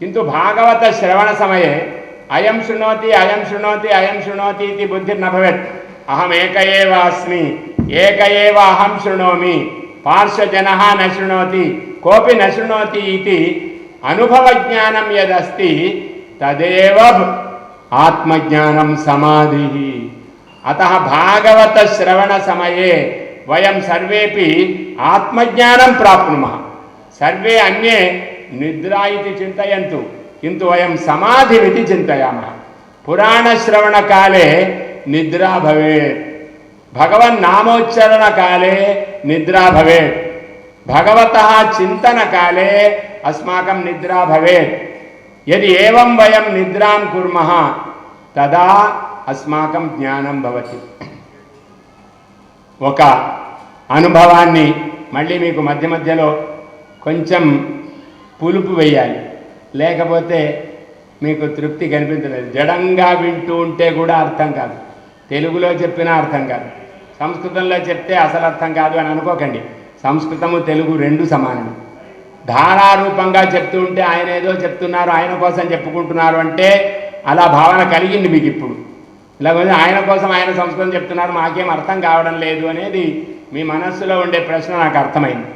किन्तु भागवतश्रवणसमये अयं शृणोति अयं शृणोति अयं शृणोति इति बुद्धिर्न भवेत् अहम् एक एव अस्मि एक एव अहं शृणोमि पार्श्वजनः न शृणोति कोऽपि न शृणोति इति अनुभवज्ञानं यदस्ति तदेव आत्मज्ञानं समाधिः अतः भागवतश्रवणसमये वयं सर्वेपि आत्मज्ञानं प्राप्नुमः सर्वे अन्ये నిద్రా ఇది చింతయంతు. కింద వయం సమాధిమితి చింతయామ. పురాణశ్రవణకాలే నిద్రా భవేత్. కాలే నిద్రా భవేత్. భగవత చింతన కాలే అస్మాకం నిద్రా భవేత్. ఎది ఏవం వయం నిద్రాం కుర్మః తదా అస్మాకం జ్ఞానం భవతి. ఒక అనుభవాన్ని మళ్ళీ మీకు మధ్య మధ్యలో కొంచెం పులుపు వేయాలి. లేకపోతే మీకు తృప్తి కనిపించలేదు. జడంగా వింటూ ఉంటే కూడా అర్థం కాదు. తెలుగులో చెప్పినా అర్థం కాదు. సంస్కృతంలో చెప్తే అసలు అర్థం కాదు అని అనుకోకండి. సంస్కృతము తెలుగు రెండు సమానము. ధారారూపంగా చెప్తూ ఉంటే ఆయన ఏదో చెప్తున్నారు ఆయన కోసం చెప్పుకుంటున్నారు అంటే అలా భావన కలిగింది మీకు ఇప్పుడు. లేకపోతే ఆయన కోసం ఆయన సంస్కృతం చెప్తున్నారు మాకేం అర్థం కావడం లేదు అనేది మీ మనస్సులో ఉండే ప్రశ్న నాకు అర్థమైంది.